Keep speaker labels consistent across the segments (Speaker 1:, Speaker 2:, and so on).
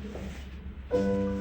Speaker 1: Thank you.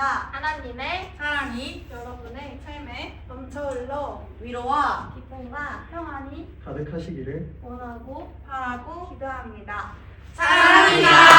Speaker 1: 드립니다.
Speaker 2: 하나님의
Speaker 1: 사랑이 여러분의 삶에 넘쳐흘러
Speaker 2: 위로와 기쁨과 평안이
Speaker 3: 가득하시기를
Speaker 1: 원하고 바라고 기도합니다.
Speaker 2: 사랑합니다.